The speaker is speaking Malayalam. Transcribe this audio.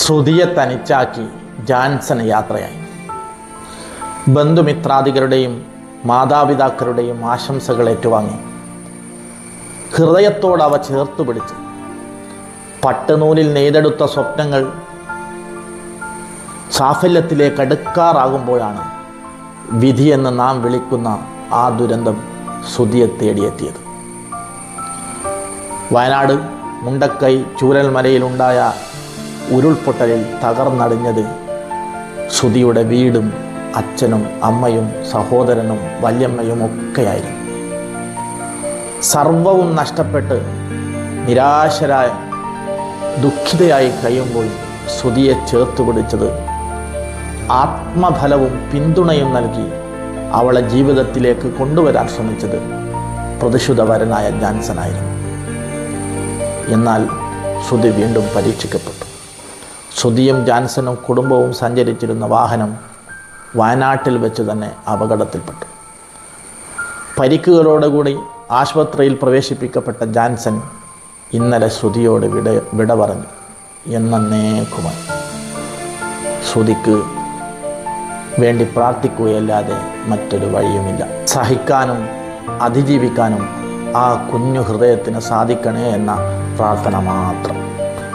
ശ്രുതിയെ തനിച്ചാക്കി ജാൻസൺ യാത്രയായി. ബന്ധുമിത്രാദികളുടെയും മാതാപിതാക്കളുടെയും ആശംസകൾ ഏറ്റുവാങ്ങി. ഹൃദയത്തോട് അവ ചേർത്ത് പട്ടുനൂലിൽ നെയ്തെടുത്ത സ്വപ്നങ്ങൾ സാഫല്യത്തിലേക്ക് അടുക്കാറാകുമ്പോഴാണ് വിധിയെന്ന് നാം വിളിക്കുന്ന ആ ദുരന്തം ശ്രുതിയെ തേടിയെത്തിയത്. വയനാട് മുണ്ടക്കൈ ചൂരൽമലയിലുണ്ടായ ഉരുൾപൊട്ടലിൽ തകർന്നടിഞ്ഞത് ശ്രുതിയുടെ വീടും അച്ഛനും അമ്മയും സഹോദരനും വല്യമ്മയും ഒക്കെയായിരുന്നു. സർവവും നഷ്ടപ്പെട്ട് നിരാശരായ ദുഃഖിതയായി കഴിയുമ്പോൾ ശ്രുതിയെ ചേർത്ത് പിടിച്ചത് ആത്മഫലവും പിന്തുണയും നൽകി അവളെ ജീവിതത്തിലേക്ക് കൊണ്ടുവരാൻ ശ്രമിച്ചത് പ്രതിശുധവരനായ ജാൻസനായിരുന്നു. എന്നാൽ ശ്രുതി വീണ്ടും പരീക്ഷിക്കപ്പെട്ടു. ശ്രുതിയും ജാൻസനും കുടുംബവും സഞ്ചരിച്ചിരുന്ന വാഹനം വയനാട്ടിൽ വെച്ച് തന്നെ അപകടത്തിൽപ്പെട്ടു. പരിക്കുകളോടുകൂടി ആശുപത്രിയിൽ പ്രവേശിപ്പിക്കപ്പെട്ട ജാൻസൻ ഇന്നലെ ശ്രുതിയോട് വിട വിട പറഞ്ഞു എന്നേക്കുമായി ശ്രുതിക്ക് വേണ്ടി പ്രാർത്ഥിക്കുകയല്ലാതെ മറ്റൊരു വഴിയുമില്ല. സഹിക്കാനും അതിജീവിക്കാനും ആ കുഞ്ഞു ഹൃദയത്തിന് സാധിക്കണേ എന്ന പ്രാർത്ഥന മാത്രം.